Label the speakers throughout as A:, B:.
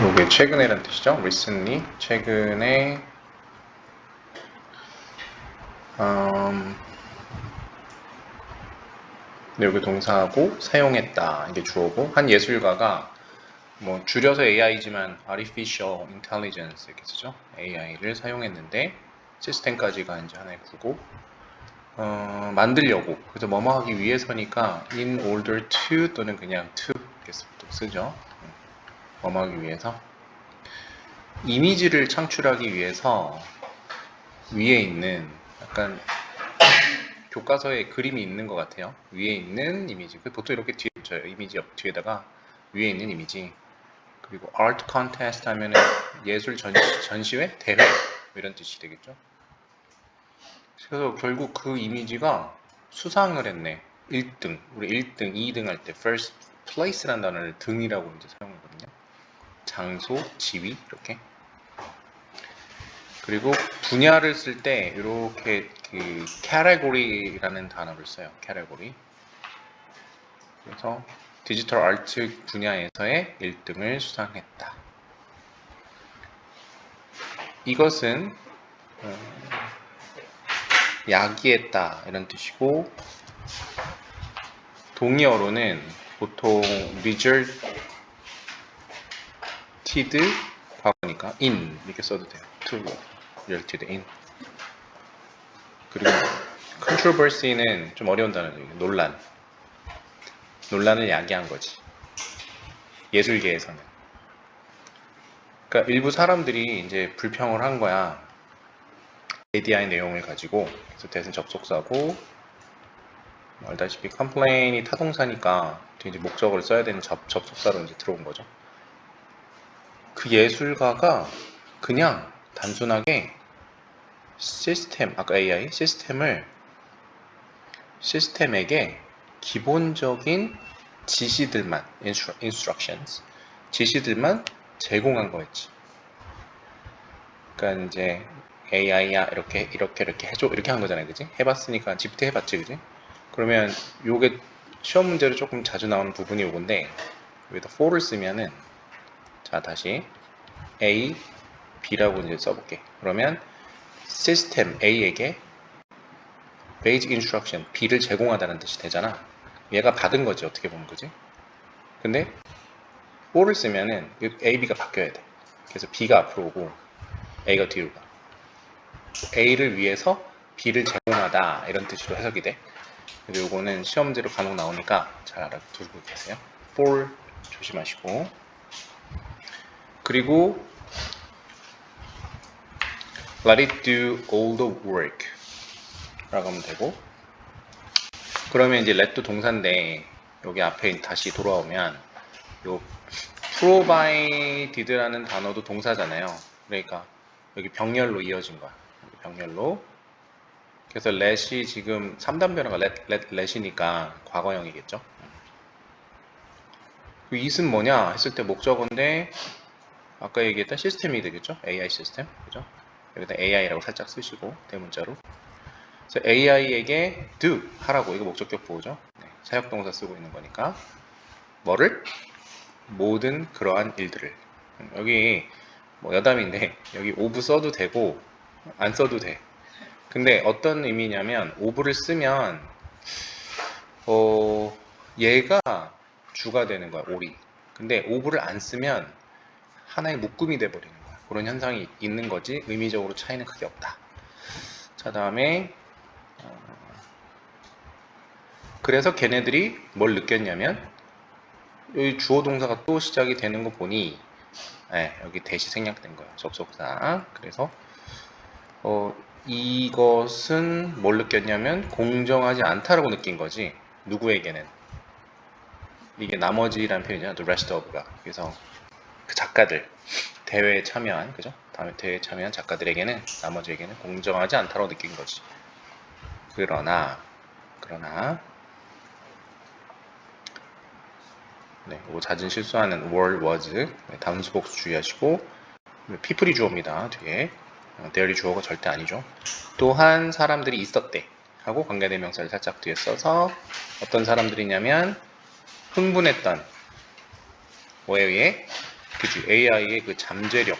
A: 요게 최근에란 뜻이죠. recently 최근에 음, 네, 여기 동사하고 사용했다 이게 주어고 한 예술가가 뭐 줄여서 AI지만 artificial intelligence 이렇게 쓰죠. AI를 사용했는데 시스템까지가 이제 하나의 구고 어, 만들려고 그래서 뭐뭐 하기 위해서니까 in order to 또는 그냥 to 이렇게 쓰- 쓰죠. 음, 뭐뭐 하기 위해서 이미지를 창출하기 위해서 위에 있는 약간 교과서에 그림이 있는 것 같아요. 위에 있는 이미지. 그 보통 이렇게 뒤에 붙여요. 이미지 옆 뒤에다가 위에 있는 이미지. 그리고 art contest 하면은 예술 전시, 전시회, 대회 뭐 이런 뜻이 되겠죠. 그래서 결국 그 이미지가 수상을 했네. 1등. 우리 1등, 2등 할 때 first place라는 단어를 등이라고 이제 사용하거든요. 장소, 지위 이렇게. 그리고 분야를 쓸 때 이렇게 그 category라는 단어를 써요. category. 그래서 디지털 아트 분야에서의 1등을 수상했다. 이것은 어, 야기했다 이런 뜻이고 동의어로는 보통 resulted 과거니까 in 이렇게 써도 돼요. to resulted in 그리고 controversy는 좀 어려운 단어죠. 논란 논란을 야기한 거지. 예술계에서는. 그러니까 일부 사람들이 이제 불평을 한 거야. ADI 내용을 가지고 그래서 대신 접속사고 알다시피 컴플레인이 타동사니까 이제 목적어를 써야 되는 접, 접속사로 이제 들어온 거죠. 그 예술가가 그냥 단순하게 시스템 아까 AI 시스템을 시스템에게 기본적인 지시들만 instru- instructions 지시들만 제공한 거였지. 그러니까 이제 AI야 이렇게 이렇게 이렇게 해줘 이렇게 한 거잖아요, 그지? 해봤으니까 GPT 해봤지, 그지? 그러면 요게 시험 문제로 조금 자주 나오는 부분이 요건데 여기다 for를 쓰면은 자 다시 A, B라고 이제 써볼게. 그러면 시스템 A에게 basic instruction B를 제공하다는 뜻이 되잖아. 얘가 받은 거지 어떻게 보면 그지? 근데 for를 쓰면은 이 A, B가 바뀌어야 돼. 그래서 B가 앞으로 오고 A가 뒤로 가. A를 위해서 B를 제공하다 이런 뜻으로 해석이 돼. 그래서 요거는 시험 문제로 간혹 나오니까 잘 알아두고 계세요. for 조심하시고 그리고 let it do all the work 라고 하면 되고 그러면 이제 let도 동사인데 여기 앞에 다시 돌아오면 요 provided라는 단어도 동사잖아요. 그러니까 여기 병렬로 이어진 거야. 병렬로. 그래서 let이 지금 3단 변화가 let, let, let이니까 과거형이겠죠. 그 it은 뭐냐 했을 때 목적어인데 아까 얘기했던 시스템이 되겠죠. AI 시스템. 그죠? 여기다 AI라고 살짝 쓰시고 대문자로. 그래서 AI에게 do 하라고 이거 목적격 보호죠. 네, 사역동사 쓰고 있는 거니까 뭐를 모든 그러한 일들을 음, 여기 뭐 여담인데 여기 오브 써도 되고 안 써도 돼. 근데 어떤 의미냐면 오브를 쓰면 어 얘가 주가 되는 거야 오리. 근데 오브를 안 쓰면 하나의 묶음이 돼 버리는 거야. 그런 현상이 있는 거지 의미적으로 차이는 크게 없다. 자 다음에 그래서 걔네들이 뭘 느꼈냐면 여기 주어 동사가 또 시작이 되는 거 보니 예, 여기 대시 생략된 거예요. 접속사. 그래서 어, 이것은 뭘 느꼈냐면 공정하지 않다라고 느낀 거지. 누구에게는 이게 나머지라는 표현이잖아. The rest of가. 그래서 그 작가들 대회에 참여한 그죠? 다음에 대회에 참여한 작가들에게는 나머지에게는 공정하지 않다고 느낀 거지. 그러나 그러나 네, 이거 잦은 실수하는 were, was 네, 단수 복수 주의하시고 people이 주어입니다. 뒤에 어, there이 주어가 절대 아니죠. 또한 사람들이 있었대 하고 관계대명사를 살짝 뒤에 써서 어떤 사람들이냐면 흥분했던 뭐에 의해 그지? AI의 그 잠재력.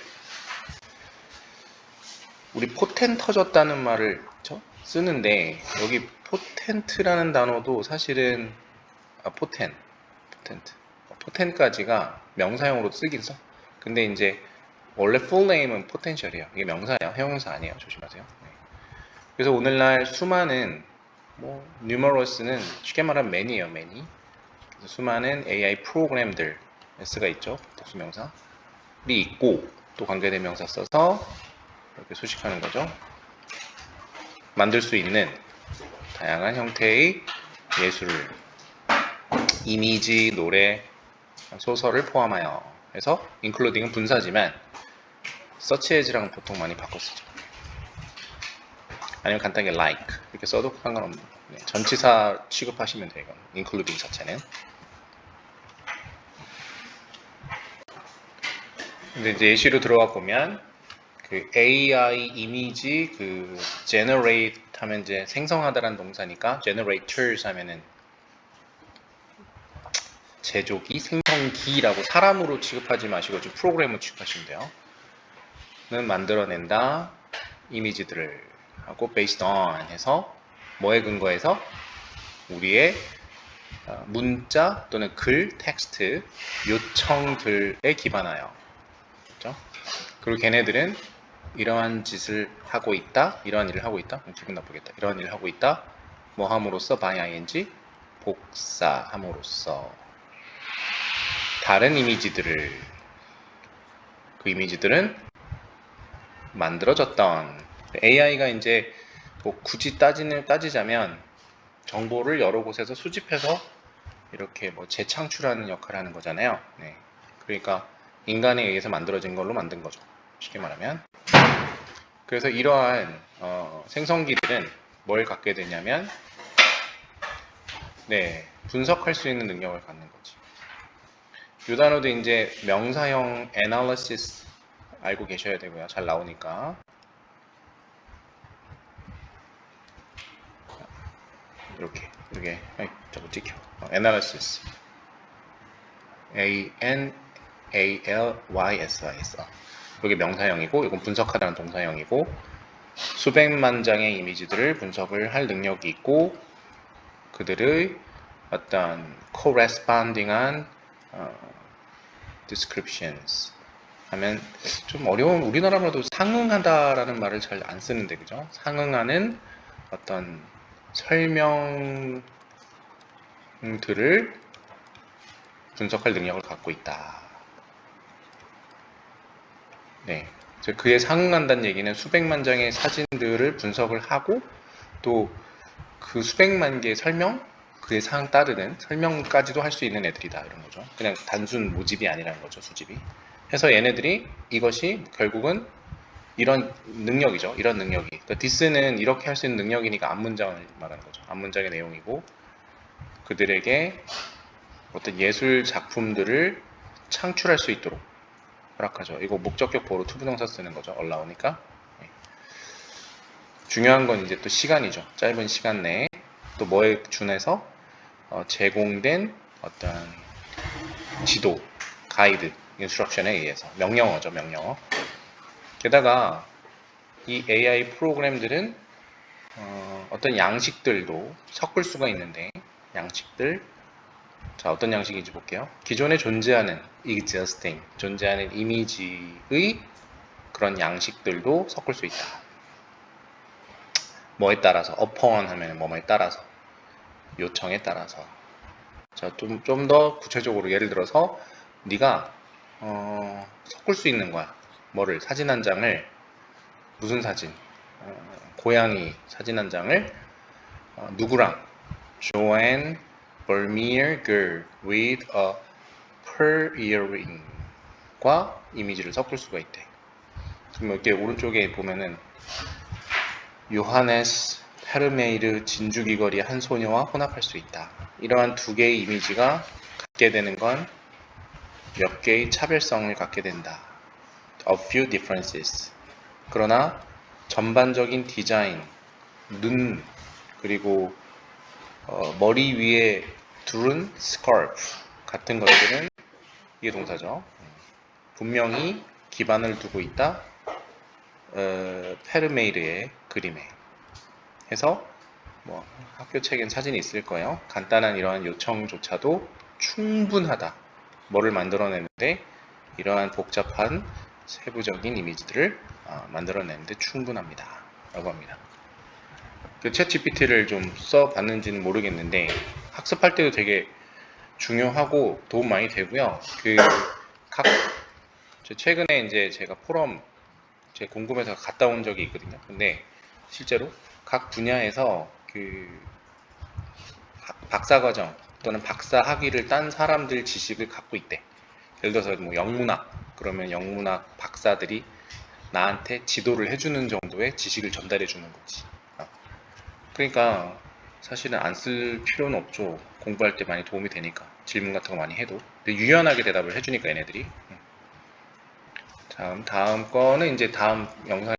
A: 우리 포텐 터졌다는 말을 저 쓰는데 여기 포텐트라는 단어도 사실은 아 포텐. 포텐트. 포텐까지가 명사형으로 쓰긴 써. 근데 이제 원래 name은 potential이에요 이게 명사예요 형용사 아니에요. 조심하세요. 네. 그래서 오늘날 수많은 뭐 numerous는 쉽게 말하면 many예요. many 수많은 AI 프로그램들 s가 있죠? 복수명사 이 있고 또 관계대명사 써서 이렇게 수식하는 거죠. 만들 수 있는 다양한 형태의 예술을 이미지, 노래, 소설을 포함하여 해서 including은 분사지만 as랑 보통 많이 바꿔 쓰죠 아니면 간단하게 like 이렇게 써도 상관없는 네, 전치사 취급하시면 돼요 including 자체는. 근데 이제 예시로 들어가 보면 그 AI 이미지 그 generate 하면 이제 생성하다라는 동사니까 generators 하면은 제조기, 생성기라고 사람으로 취급하지 마시고 좀 프로그램으로 취급하시면 돼요. 는 만들어낸다 이미지들을 하고 based on 해서 뭐에 근거해서 우리의 어, 문자 또는 글, 텍스트 요청들에 기반하여 그렇죠? 그리고 걔네들은 이러한 짓을 하고 있다, 이러한 일을 하고 있다, 기분 나쁘겠다. 이러한 일을 하고 있다, 뭐 함으로써 by ing 복사함으로써 다른 이미지들을 그 이미지들은 만들어졌던 AI가 이제 뭐 굳이 따지는 따지자면 정보를 여러 곳에서 수집해서 이렇게 뭐 재창출하는 역할을 하는 거잖아요. 네. 그러니까 인간에 의해서 만들어진 걸로 만든 거죠. 쉽게 말하면. 그래서 이러한 어, 생성기들은 뭘 갖게 되냐면 네, 분석할 수 있는 능력을 갖는 거지. 이 단어도 이제 명사형 analysis 알고 계셔야 되고요. 잘 나오니까. 이렇게 이렇게 아이, 저거 찍혀. 어, analysis. A N A L Y S I S. 이게 명사형이고 이건 분석하다는 동사형이고 수백만 장의 이미지들을 분석을 할 능력이 있고 그들의 어떤 corresponding한 어, descriptions 하면 좀 어려운 우리나라로도 상응하다라는 말을 잘 안 쓰는데 그죠? 상응하는 어떤 설명들을 분석할 능력을 갖고 있다. 네. 그에 상응한다는 얘기는 수백만 장의 사진들을 분석을 하고 또 그 수백만 개의 설명, 그에 상 따르는 설명까지도 할 수 있는 애들이다 이런 거죠. 그냥 단순 모집이 아니라는 거죠, 수집이. 해서 얘네들이 이것이 결국은 이런 능력이죠. 이런 능력이. 그러니까 디스는 이렇게 할 수 있는 능력이니까 앞문장을 말하는 거죠. 앞문장의 내용이고 그들에게 어떤 예술 작품들을 창출할 수 있도록 허락하죠. 이거 목적격 보로 투부정사 쓰는 거죠. 올라오니까. 네. 중요한 건 이제 또 시간이죠. 짧은 시간 내에 또 뭐에 준해서 어, 제공된 어떤 지도, 가이드, 인스트럭션에 의해서 명령어죠, 명령어. 게다가 이 AI 프로그램들은 어, 어떤 양식들도 섞을 수가 있는데 양식들 자 어떤 양식인지 볼게요. 기존에 존재하는 existing 존재하는 이미지의 그런 양식들도 섞을 수 있다. 뭐에 따라서 upon 하면 뭐뭐에 따라서 요청에 따라서 자좀 좀 더 구체적으로 예를 들어서 네가 어, 섞을 수 있는 거야. 뭐를 사진 한 장을 무슨 사진? 어, 고양이 사진 한 장을 어, 누구랑 Joanne Vermeer girl with a pearl earring과 이미지를 섞을 수가 있대. 그럼 이렇게 오른쪽에 보면은 요하네스 페르메이르 진주 귀걸이 한 소녀와 혼합할 수 있다. 이러한 두 개의 이미지가 갖게 되는 건 몇 개의 차별성을 갖게 된다. A few differences. 그러나 전반적인 디자인, 눈, 그리고 어, 머리 위에 두른 스카프 같은 것들은 이게 동사죠. 분명히 기반을 두고 있다. 어, 페르메이르의 그림에 해서 뭐 학교 책엔 사진이 있을 거예요. 간단한 이러한 요청조차도 충분하다. 뭐를 만들어내는데 이러한 복잡한 세부적인 이미지들을 아, 만들어내는데 충분합니다. 라고 합니다. 그챗 GPT를 좀 써봤는지는 모르겠는데 학습할 때도 되게 중요하고 도움 많이 되고요. 그 각, 저 최근에 이제 제가 포럼 제 궁금해서 갔다 온 적이 있거든요. 근데 실제로 각 분야에서 그 학- 박사 과정 또는 박사 학위를 딴 사람들 지식을 갖고 있대. 예를 들어서 뭐 영문학 그러면 영문학 박사들이 나한테 지도를 해주는 정도의 지식을 전달해 주는 거지. 어. 그러니까 사실은 안 쓸 필요는 없죠. 공부할 때 많이 도움이 되니까 질문 같은 거 많이 해도 유연하게 대답을 해주니까 얘네들이. 음. 다음 다음 거는 이제 다음 영상.